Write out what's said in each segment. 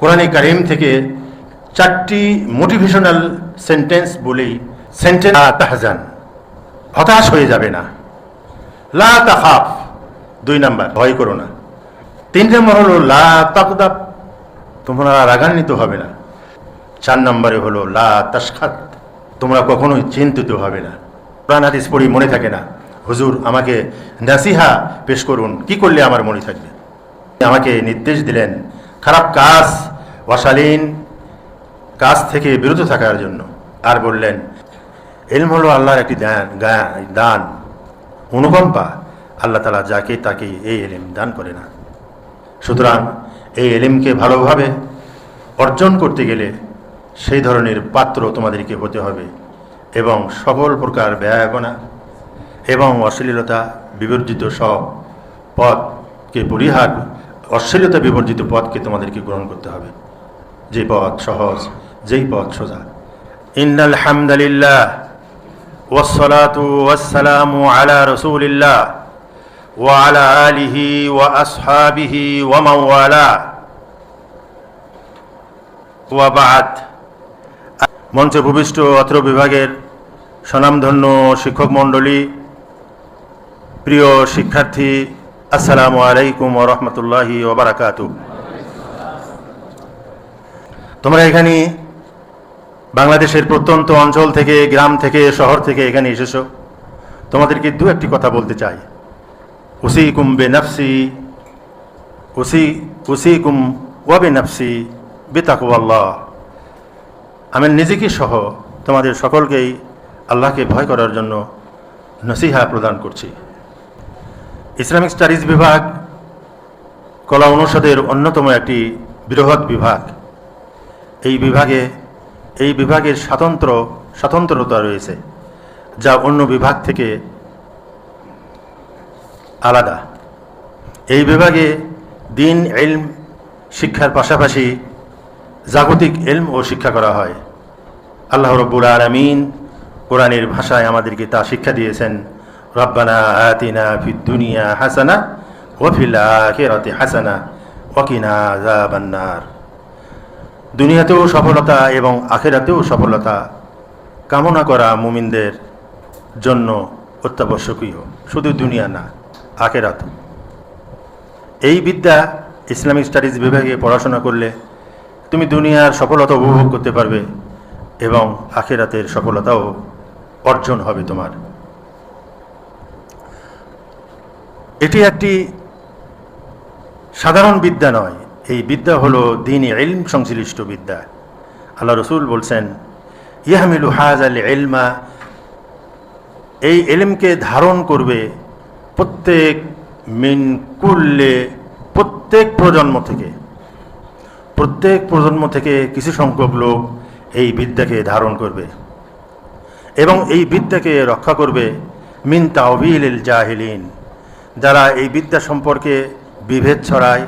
কোরআনে কারিম থেকে চারটি মোটিভেশনাল সেন্টেন্স বলেই সেন্টেন্স তাহজান হতাশ হয়ে যাবে না। লা তাহাফ দুই নাম্বার, ভয় করো না। তিন নম্বর হলো, লা তাকদাব তোমরা রাগান্বিত হবে না। চার নম্বরে হলো, লা তাসখাত তোমরা কখনোই চিন্তিত হবে না। প্রাণ হাদিস পড়ি মনে থাকে না। হুজুর, আমাকে নাসিহা পেশ করুন, কি করলে আমার মনে থাকবে? আমাকে নির্দেশ দিলেন খারাপ কাজ, অশালীন কাজ থেকে বিরত থাকার জন্য। আর বললেন, এলম হলো আল্লাহর একটি দান। অনুকম্পা আল্লাহ তালা যাকে তাকে এই এলিম দান করে না। সুতরাং এই এলিমকে ভালোভাবে অর্জন করতে গেলে সেই ধরনের পাত্র তোমাদেরকে হতে হবে এবং সকল প্রকার ব্যয়াপনা এবং অশ্লীলতা বিবর্জিত সব পথকে পরিহার অশ্লীলতা বিবর্জিত পথকে তোমাদেরকে গ্রহণ করতে হবে যে পথ সহজ যেই পথ সোজা ইন্নাল হামদালিল্লাহ والصلاة والسلام على رسول الله وعلى آله وأصحابه ومن والاه وبعد মঞ্চে ভূমিষ্ঠ অত্র বিভাগের স্বনামধন্য শিক্ষক মণ্ডলী প্রিয় শিক্ষার্থী আসসালামু আলাইকুম ওরহমতুল্লাহি ওবরাকাত তোমরা এখানে বাংলাদেশের প্রত্যন্ত অঞ্চল থেকে, গ্রাম থেকে, শহর থেকে এখানে এসেছ। তোমাদেরকে দু একটি কথা বলতে চাই। উসি কুম্বে উসি উসি কুম ওয়াবে নাফসি বেতাকুয়াল্লাহ। আমি নিজেকে সহ তোমাদের সকলকেই আল্লাহকে ভয় করার জন্য নসিহা প্রদান করছি। ইসলামিক স্টাডিজ বিভাগ কলা অনুষদের অন্যতম একটি বৃহৎ বিভাগ। এই বিভাগে, এই বিভাগের স্বাতন্ত্র, স্বতন্ত্রতা রয়েছে, যা অন্য বিভাগ থেকে আলাদা। এই বিভাগে দিন এলম শিক্ষার পাশাপাশি জাগতিক এলম ও শিক্ষা করা হয়। আল্লাহ রব্বুল আলমিন কোরআনের ভাষায় আমাদেরকে তা শিক্ষা দিয়েছেন। রব্বানা আতিনা ফিদ দুনিয়া হাসানা ওফিল আখিরাতে হাসানা ওয়াকিনা আযাবান্নার। দুনিয়াতেও সফলতা এবং আখেরাতেও সফলতা কামনা করা মুমিনদের জন্য অত্যাবশ্যকীয়। শুধু দুনিয়া না, আখেরাত। এই বিদ্যা ইসলামিক স্টাডিজ বিভাগে পড়াশোনা করলে তুমি দুনিয়ার সফলতা উপভোগ করতে পারবে এবং আখেরাতের সফলতাও অর্জন হবে তোমার। এটি একটি সাধারণ বিদ্যা নয়। এই বিদ্যা হলো দিন এলম সংশ্লিষ্ট বিদ্যা। আল্লাহ রসুল বলছেন, ইয়াহমিলু হাজ আল এলমা এই এলমকে ধারণ করবে প্রত্যেক মিন কুল্লে, প্রত্যেক প্রজন্ম থেকে। প্রত্যেক প্রজন্ম থেকে কিছু সংখ্যক লোক এই বিদ্যাকে ধারণ করবে এবং এই বিদ্যাকে রক্ষা করবে মিন তাওবিল জাহিলিন। যারা এই বিদ্যা সম্পর্কে বিভেদ ছড়ায়,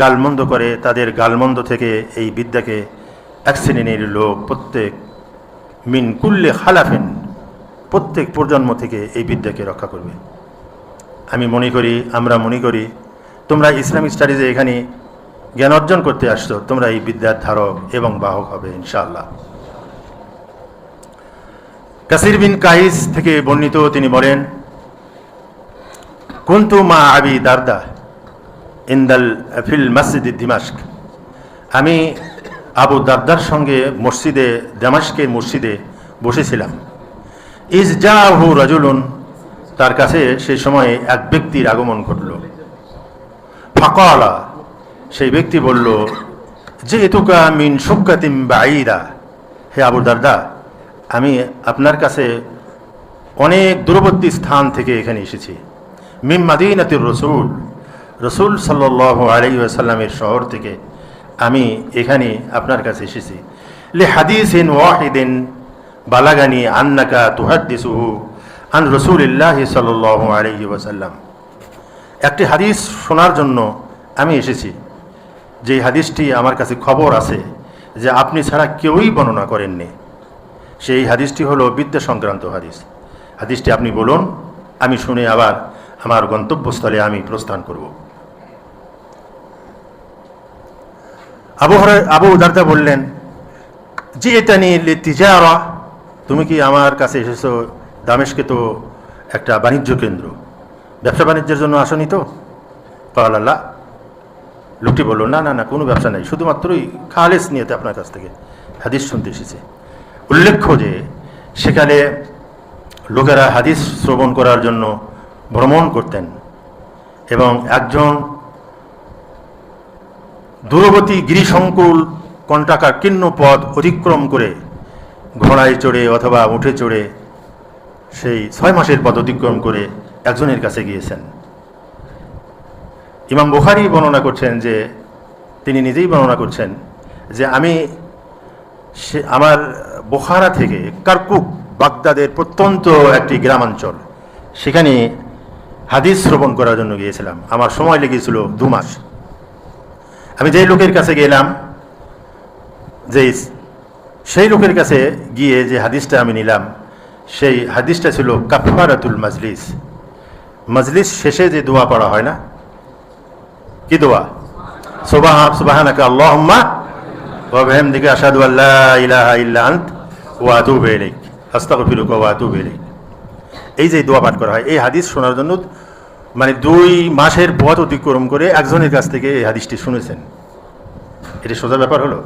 গালমন্দ করে, তাদের গালমন্দ থেকে এই বিদ্যাকে এক শ্রেণির লোক প্রত্যেক মিন কুল্লে খালাফেন প্রত্যেক প্রজন্ম থেকে এই বিদ্যাকে রক্ষা করবে। আমি মনে করি, আমরা মনে করি, তোমরা ইসলামিক স্টাডিজে এখানে জ্ঞান অর্জন করতে আসছো, তোমরা এই বিদ্যার ধারক এবং বাহক হবে, ইনশাআল্লাহ। কাসির বিন কাইস থেকে বর্ণিত তিনি বলেন কুন্তু মা আবি দারদা ইন্দাল ফিল মসজিদ দিমাস্ক আমি আবু দারদার সঙ্গে মসজিদে দামাস্কের মসজিদে বসেছিলাম। ইজ জাহু রাজুলুন, তার কাছে সেই সময়ে এক ব্যক্তির আগমন ঘটল। ফাঁকলা, সেই ব্যক্তি বলল যে এতুকা মিন সুকাতিম বাইরা হে আবু দারদা, আমি আপনার কাছে অনেক দূরবর্তী স্থান থেকে এখানে এসেছি। মিম মাদিনাতির রসুল। রসুল সাল্লাহ আলাইসাল্লামের শহর থেকে আমি এখানে আপনার কাছে এসেছি। লে হাদিস হাদিসিন ওয়াহিদিন বালাগানি আন্নাকা তুহাদ্দিসুহু আন রসুলিল্লাহ সাল্লাহ আলহি ওয়াসাল্লাম। একটি হাদিস শোনার জন্য আমি এসেছি। যে হাদিসটি আমার কাছে খবর আছে যে আপনি ছাড়া কেউই বর্ণনা করেননি। সেই হাদিসটি হলো বিদ্যা সংক্রান্ত হাদিস। হাদিসটি আপনি বলুন, আমি শুনে আবার আমার গন্তব্যস্থলে আমি প্রস্থান করব। আবু আবু দারদা বললেন যে এটা নিয়ে তিজারা তুমি কি আমার কাছে এসেছ দামেশকে তো একটা বাণিজ্য কেন্দ্র। ব্যবসা বাণিজ্যের জন্য আসনি তো? পাল্লাহ লোকটি বলল, না না না, কোনো ব্যবসা নেই। শুধুমাত্রই খালেস নিয়েতে আপনার কাছ থেকে। হাদিস শুনতে এসেছে। উল্লেখ্য যে সেখানে লোকেরা হাদিস শ্রবণ করার জন্য ভ্রমণ করতেন এবং একজন দূরবর্তী গিরিসংকুল কণ্টাকার কীর্ণ পথ অতিক্রম করে ঘোড়ায় চড়ে অথবা উঠে চড়ে সেই ছয় মাসের পথ অতিক্রম করে একজনের কাছে গিয়েছেন। ইমাম বুখারি বর্ণনা করছেন যে, তিনি নিজেই বর্ণনা করছেন যে, আমি সে, আমার বোখারা থেকে কারকুক বাগদাদের প্রত্যন্ত একটি গ্রামাঞ্চল, সেখানে হাদিস শ্রবণ করার জন্য গিয়েছিলাম। আমার সময় লেগেছিল দু মাস। আমি যেই লোকের কাছে গেলাম যে সেই লোকের কাছে গিয়ে যে হাদিসটা আমি নিলাম, সেই হাদিসটা ছিল কাফারাতুল মাজলিস। মজলিস শেষে যে দোয়া পড়া হয় না? কি দোয়া? সুবাহ সুবাহানাকা আল্লাহুম্মা ওয়া বিহামদিকা আশহাদু আল্লা ইলাহা ইল্লা আনত ওয়া আতুবু ইলাইক। আস্তাগফিরুকা ওয়া আতুবু এই যে দোয়া পাঠ করা হয়, এই হাদিস শোনার জন্য মানে দুই মাসের পথ অতিক্রম করে একজনের কাছ থেকে এই হাদিসটি শুনেছেন। এটা সোজা ব্যাপার হলো?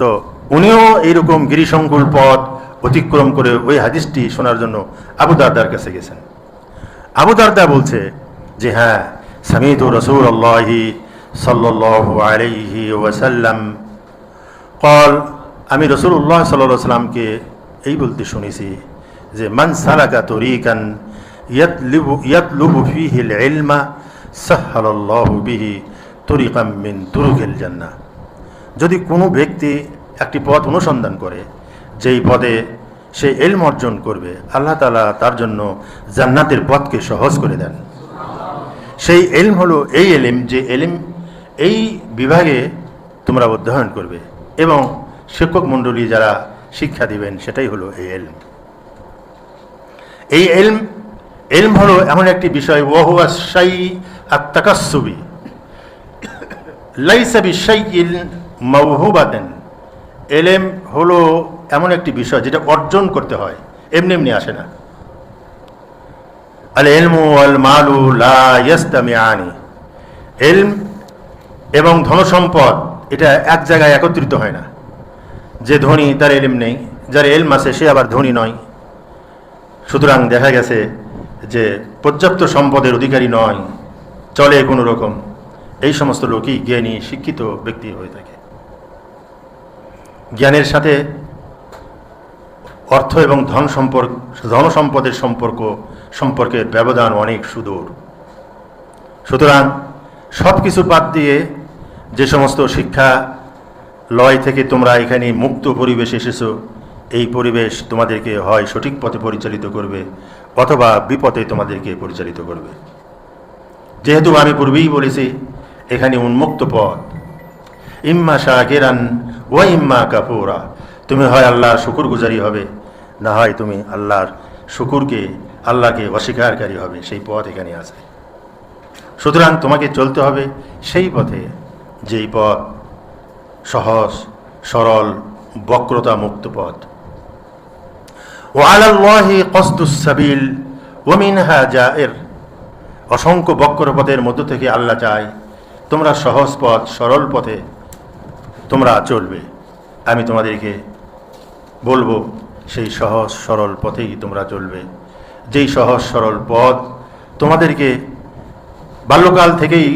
তো উনিও এইরকম গিরিসংকুল পথ অতিক্রম করে ওই হাদিসটি শোনার জন্য আবু দারদার কাছে গেছেন। আবু দারদা বলছে যে হ্যাঁ সামিদু রসুল আল্লাহি আলাইহি ওয়াসাল্লাম। কল, আমি রসুল্লাহ সাল্লাহ সাল্লামকে এই বলতে শুনেছি যে, মান সালাকা তরিকান ইয়াতলিবু, ইয়াতলুবু ফিহিল ইলমা সাহহালাল্লাহু বিহি তরিকাম মিন তুরুকিল জান্নাহ। যদি কোনো ব্যক্তি একটি পথ অনুসন্ধান করে, যেই পদে সে এলম অর্জন করবে, আল্লাহ তালা তার জন্য জান্নাতের পথকে সহজ করে দেন। সেই এলম হলো এই এলিম যে এলিম এই বিভাগে তোমরা অধ্যয়ন করবে এবং শিক্ষক মণ্ডলী যারা শিক্ষা দিবেন, সেটাই হলো এই এলম এই এলম এলম হলো এমন একটি বিষয় ওহুয়া সাই আত্মাকাসুবি লাইসা বিশাইল মৌহুবাদেন এলেম হলো এমন একটি বিষয় যেটা অর্জন করতে হয়, এমনি এমনি আসে না। আল এলমু আল মালু লা ইয়াস্তামিআনি। এলম এবং ধনসম্পদ, এটা এক জায়গায় একত্রিত হয় না। যে ধনী, তার এলম নেই। যার এলম আছে, সে আবার ধনী নয়। সুতরাং দেখা গেছে যে পর্যাপ্ত সম্পদের অধিকারী নয়, চলে কোনো রকম। এই সমস্ত লোকই জ্ঞানী, শিক্ষিত ব্যক্তি হয়ে থাকে। জ্ঞানের সাথে অর্থ এবং ধন সম্পর্ক, ধন সম্পদের সম্পর্ক, সম্পর্কের ব্যবধান অনেক সুদূর। সুতরাং সব কিছু বাদ দিয়ে যে সমস্ত শিক্ষা লয় থেকে তোমরা এখানে মুক্ত পরিবেশ এসেছ, এই পরিবেশ তোমাদেরকে হয় সঠিক পথে পরিচালিত করবে। অথবা বিপথে তোমাদেরকে পরিচালিত করবে। যেহেতু আমি পূর্বেই বলেছি, এখানে উন্মুক্ত পথ। ইম্মা শাকিরান ও ইম্মা কাপুরা তুমি হয় আল্লাহর শুকুর গুজারি হবে, না হয় তুমি আল্লাহর শুকুরকে, আল্লাহকে অস্বীকারী হবে, সেই পথ এখানে আছে। সুতরাং তোমাকে চলতে হবে সেই পথে, যেই পথ সহজ, সরল বক্রতা মুক্ত পথ। ও আলাল্লাহি কসদুসাবিল ওমিনহা জায়ের। অসংখ্য বক্রপথের মধ্য থেকে আল্লাহ চায়, তোমরা সহজ পথ, সরল পথে তোমরা চলবে। আমি তোমাদেরকে বলব, সেই সহজ, সরল পথেই তোমরা চলবে। যেই সহজ, সরল পথ তোমাদেরকে বাল্যকাল থেকেই,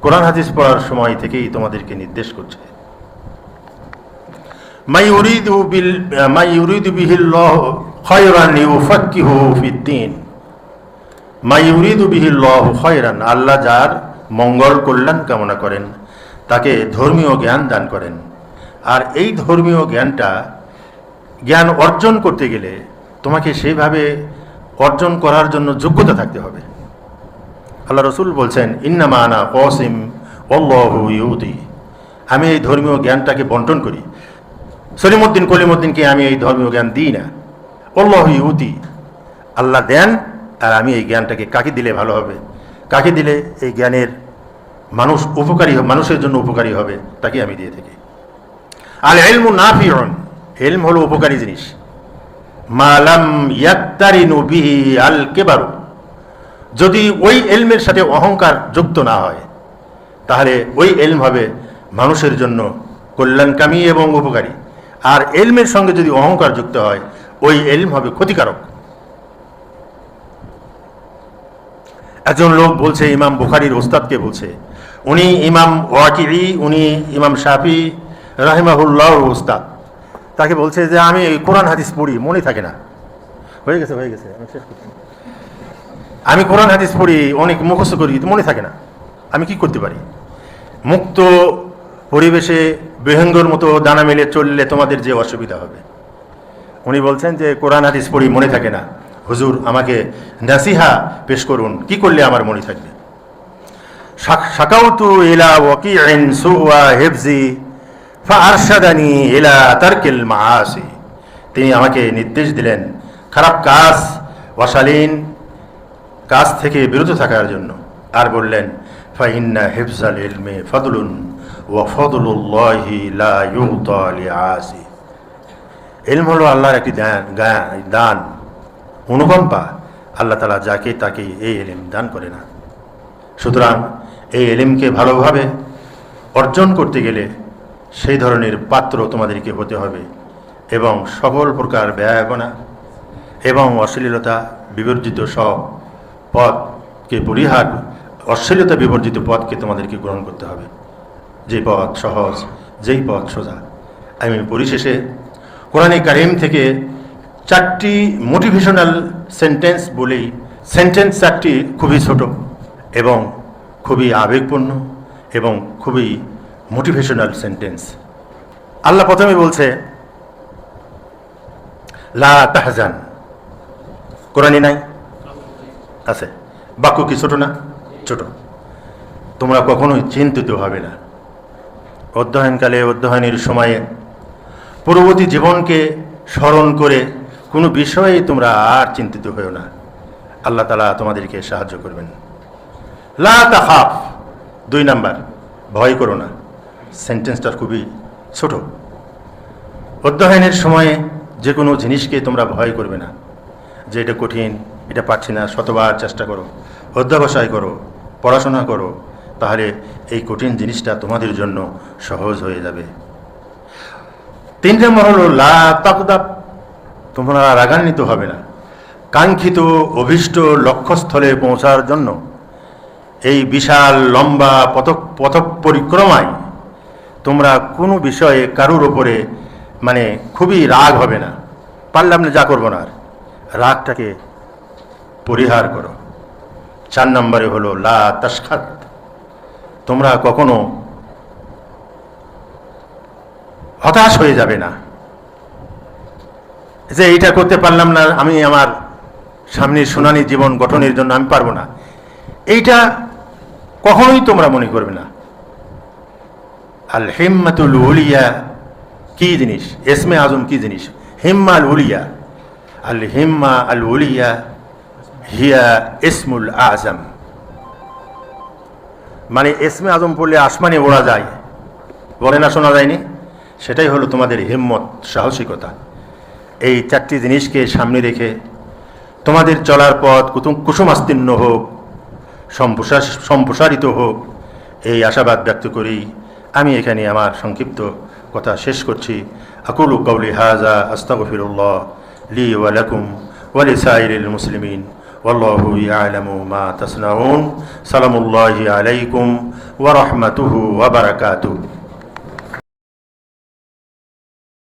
কোরআন হাদিস পড়ার সময় থেকেই তোমাদেরকে নির্দেশ করছে। মাই উরিদু বিল, মাই উরিদু বিহিল্লাহ খয়রান ইউফাক্কিহু ফিদ্দিন মাই উরিদু বিহিল্লাহ খয়রান, আল্লাহ যার মঙ্গল কল্যাণ কামনা করেন, তাকে ধর্মীয় জ্ঞান দান করেন। আর এই ধর্মীয় জ্ঞানটা জ্ঞান অর্জন করতে গেলে তোমাকে সেইভাবে অর্জন করার জন্য যোগ্যতা থাকতে হবে। আল্লাহ রসুল বলছেন, ইন্নামা আনা কসিম অল্লাহু আমি এই ধর্মীয় জ্ঞানটাকে বন্টন করি। সলিমুদ্দিন কলিমুদ্দিনকে আমি এই ধর্মীয় জ্ঞান দিই না। অল্লাহ ইউদি। আল্লাহ দেন আর আমি এই জ্ঞানটাকে কাকে দিলে ভালো হবে? কাকে দিলে এই জ্ঞানের মানুষ উপকারী মানুষের জন্য উপকারী হবে? তাকে আমি দিয়ে থাকি। আল না নাফিউন। এলম হলো উপকারী জিনিস। মালাম ইয়াত্তারিনু বিহি আল কেবারু যদি ওই এলমের সাথে অহংকার যুক্ত না হয়, তাহলে ওই এলম হবে মানুষের জন্য কল্যাণকামী এবং উপকারী। আর এলমের সঙ্গে যদি অহংকার যুক্ত হয়, ওই এলম হবে ক্ষতিকারক। একজন লোক বলছে, ইমাম বুখারির ওস্তাদকে বলছে। উনি ইমাম ওয়াকিরি উনি ইমাম শাফি রাহিমাহুল্লাহ ওস্তাদ। তাকে বলছে যে, আমি কোরআন হাদিস পড়ি, মনে থাকে না। হয়ে গেছে হয়ে গেছে, আমি আমি কোরআন হাদিস পড়ি, অনেক মুখস্থ করি মনে থাকে না। আমি কি করতে পারি? মুক্ত পরিবেশে বেহঙ্গর মতো দানা মেলে চললে তোমাদের যে অসুবিধা হবে। উনি বলছেন যে, কোরআন হাদিস পড়ি, মনে থাকে না। হুজুর, আমাকে নাসিহা পেশ করুন। কি করলে আমার মনে থাকবে? শাকাউতু ইলা ওয়াকিইন সুওয়া হিফজি, ফাআরশাদানি ইলা তারকিল মাআসি। তিনি আমাকে নির্দেশ দিলেন, খারাপ কাজ ওয়াসালিন কাজ থেকে বিরত থাকার জন্য। আর বললেন, ফাইন্না হিফজাল ইলমে ফদলুন ওয়া ফদলুল্লাহি লা ইউতা লিআসি। এলম হলো আল্লাহর একটি দান। অনুকম্পা আল্লাহ তালা যাকে তাকে এই এলিম দান করে না। সুতরাং এই এলিমকে ভালোভাবে অর্জন করতে গেলে সেই ধরনের পাত্র তোমাদেরকে হতে হবে এবং সকল প্রকার ব্যয়বনা এবং অশ্লীলতা বিবর্জিত সব পথকে পরিহার, অশ্লীলতা বিবর্জিত পথকে তোমাদেরকে গ্রহণ করতে হবে। যে পথ সহজ, যেই পথ সোজা। আমি পরিশেষে কোরআনে কারিম থেকে চারটি মোটিভেশনাল সেন্টেন্স বলেই সেন্টেন্স চারটি খুবই ছোট এবং খুবই আবেগপূর্ণ এবং খুবই মোটিভেশনাল সেন্টেন্স আল্লাহ প্রথমে বলছে, লা তাহজান। কোরআনই নাই? আছে। বাক্য কি ছোট না? ছোট। তোমরা কখনোই চিন্তিত হবে না। অধ্যয়নকালে, অধ্যয়নের সময়ে পূর্ববর্তী জীবনকে স্মরণ করে কোনো বিষয়ে তোমরা আর চিন্তিত হয়েও না। আল্লাহ তালা তোমাদেরকে সাহায্য করবেন। লা দুই নাম্বার, ভয় করো না। সেন্টেন্সটা খুবই ছোট। অধ্যয়নের সময়ে যে কোনো জিনিসকে তোমরা ভয় করবে না। যে এটা কঠিন, এটা পাচ্ছি না, শতবার চেষ্টা করো। অধ্যবসায় করো, পড়াশোনা করো, তাহলে এই কঠিন জিনিসটা তোমাদের জন্য সহজ হয়ে যাবে। তিন নম্বর হলো লা তাকদাব তোমরা রাগান্বিত হবে না। কাঙ্ক্ষিত অভীষ্ট লক্ষ্যস্থলে পৌঁছার জন্য এই বিশাল লম্বা পথক পথক পরিক্রমায় তোমরা কোনো বিষয়ে কারুর ওপরে মানে খুবই রাগ হবে না। পারলাম না, যা করব না আর। রাগটাকে পরিহার করো। চার নম্বরে হলো, লা তাসখাত তোমরা কখনো হতাশ হয়ে যাবে না। যে এইটা করতে পারলাম না, আমি আমার সামনের শুনানি জীবন গঠনের জন্য আমি পারব না। এইটা কখনোই তোমরা মনে করবে না। আল হিম্মাতুল উলিয়া কি জিনিস? এসমে আজম কি জিনিস? হিম্মা আল উলিয়া। আল হিম্মা আল উলিয়া হিয়া ইসমুল আজম। মানে এসমে আজম পড়লে আসমানে ওড়া যায়। বলে না শোনা যায়নি? সেটাই হলো তোমাদের হিম্মত, সাহসিকতা। এই চারটি জিনিসকে সামনে রেখে তোমাদের চলার পথ কুতুম কুসুমাস্তীর্ণ হোক সম্প্রসার সম্প্রসারিত হোক এই আশাবাদ ব্যক্ত করেই আমি এখানে আমার সংক্ষিপ্ত কথা শেষ করছি আকুল কৌলি হাজা আস্তাগফিরুল্লাহ লি ওয়ালাকুম ওয়ালিসাইরিল মুসলিমিন والله يعلم ما تصنعون سلام الله عليكم ورحمته وبركاته